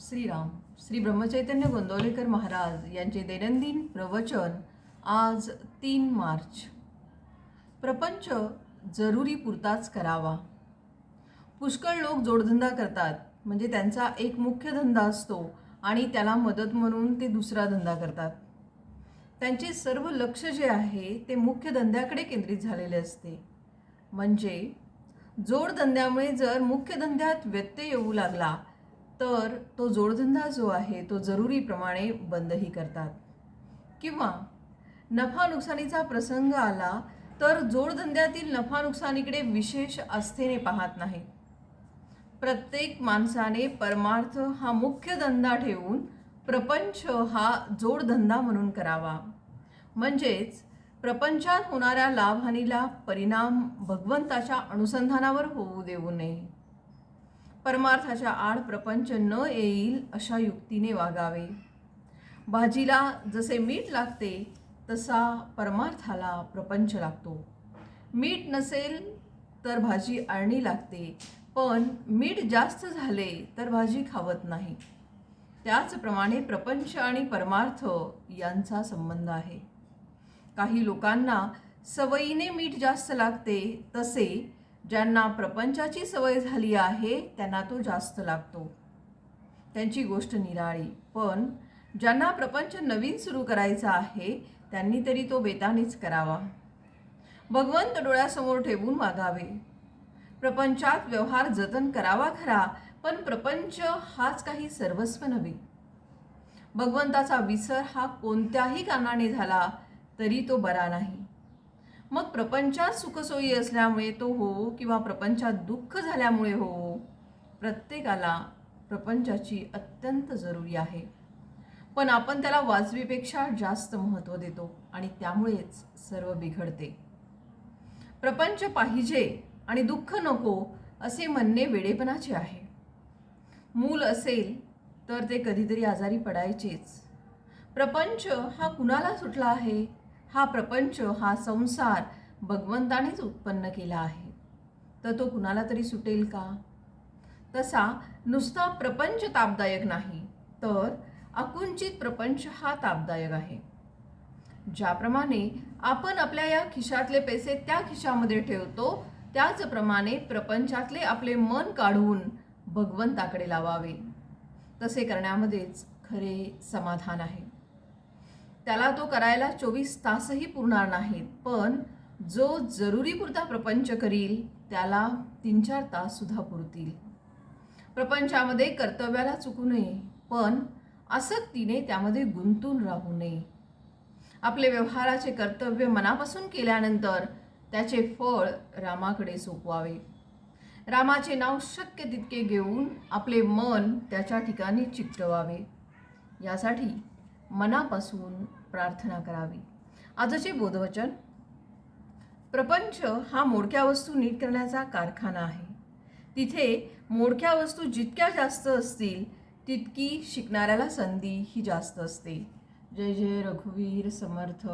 श्रीराम श्री ब्रह्मचैतन्य गोंदवलेकर महाराज यांचे दैनंदिन प्रवचन आज तीन मार्च. प्रपंच जरुरी पुरताच करावा. पुष्कळ लोक जोडधंदा करतात म्हणजे त्यांचा एक मुख्य धंदा असतो आणि त्याला मदत म्हणून ते दुसरा धंदा करतात. त्यांचे सर्व लक्ष जे आहे ते मुख्य धंद्याकडे केंद्रित झालेले असते. म्हणजे जोडधंद्यामुळे जर मुख्य धंद्यात व्यत्यय येऊ लागला तर तो जोडधंदा जो आहे तो जरुरीप्रमाणे बंदही करतात. किंवा नफा नुकसानीचा प्रसंग आला तर जोडधंद्यातील नफा नुकसानीकडे विशेष आस्थेने पाहत नाही. प्रत्येक माणसाने परमार्थ हा मुख्य धंदा ठेवून प्रपंच हा जोडधंदा म्हणून करावा. म्हणजेच प्रपंचात होणाऱ्या लाभहानीला परिणाम भगवंताच्या अनुसंधानावर होऊ देऊ नये. परमार्थाच्या आड प्रपंच न येईल अशा युक्तीने वागावे. भाजीला जसे मीठ लागते तसा परमार्थाला प्रपंच लागतो. मीठ नसेल तर भाजी अळणी लागते पण मीठ जास्त झाले तर भाजी खावत नाही. त्याचप्रमाणे प्रपंच आणि परमार्थ यांचा संबंध आहे. काही लोकांना सवयीने मीठ जास्त लागते तसे ज्यांना प्रपंचाची सवय झाली आहे त्यांना तो जास्त लागतो. त्यांची गोष्ट निराळी. पण ज्यांना प्रपंच नवीन सुरू करायचा आहे त्यांनी तरी तो बेतानेच करावा. भगवंत डोळ्यासमोर ठेवून वागावे. प्रपंचात व्यवहार जतन करावा खरा पण प्रपंच हाच काही सर्वस्व नव्हे. भगवंताचा विसर हा कोणत्याही कारणाने झाला तरी तो बरा नाही. मग प्रपंचात सुखसोयी असल्यामुळे तो हो किंवा प्रपंचात दुःख झाल्यामुळे हो प्रत्येकाला प्रपंचाची अत्यंत जरुरी आहे. पण आपण त्याला वाजवीपेक्षा जास्त महत्त्व देतो आणि त्यामुळेच सर्व बिघडते. प्रपंच पाहिजे आणि दुःख नको असे म्हणणे वेडेपणाचे आहे. मूल असेल तर ते कधीतरी आजारी पडायचेच. प्रपंच हा कुणाला सुटला आहे? हा प्रपंच हा संसार भगवंतानेच उत्पन्न केला आहे. तर तो कुणाला तरी सुटेल का? तसा नुसता प्रपंच तापदायक नाही तर अकुंचित प्रपंच हा तापदायक आहे. ज्याप्रमाणे आपण आपल्या या खिशातले पैसे त्या खिशामध्ये ठेवतो त्याचप्रमाणे प्रपंचातले आपले मन काढून भगवंताकडे लावावे. तसे करण्यामध्येच खरे समाधान आहे. त्याला तो करायला चोवीस तासही पुरणार नाहीत. पण जो जरुरीपुरता प्रपंच करील त्याला तीन चार ताससुद्धा पुरतील. प्रपंचामध्ये कर्तव्याला चुकू नये पण आसक्तीने त्यामध्ये गुंतून राहू नये. आपले व्यवहाराचे कर्तव्य मनापासून केल्यानंतर त्याचे फळ रामाकडे सोपवावे. रामाचे नाव शक्य तितके घेऊन आपले मन त्याच्या ठिकाणी चिकटवावे. यासाठी मनापासून प्रार्थना करावी. आजचे बोधवचन. प्रपंच हा मोडक्या वस्तू नीट करण्याचा कारखाना आहे. तिथे मोडक्या वस्तू जितक्या जास्त असतील तितकी शिकणाऱ्याला संधी ही जास्त असते. जय जय रघुवीर समर्थ.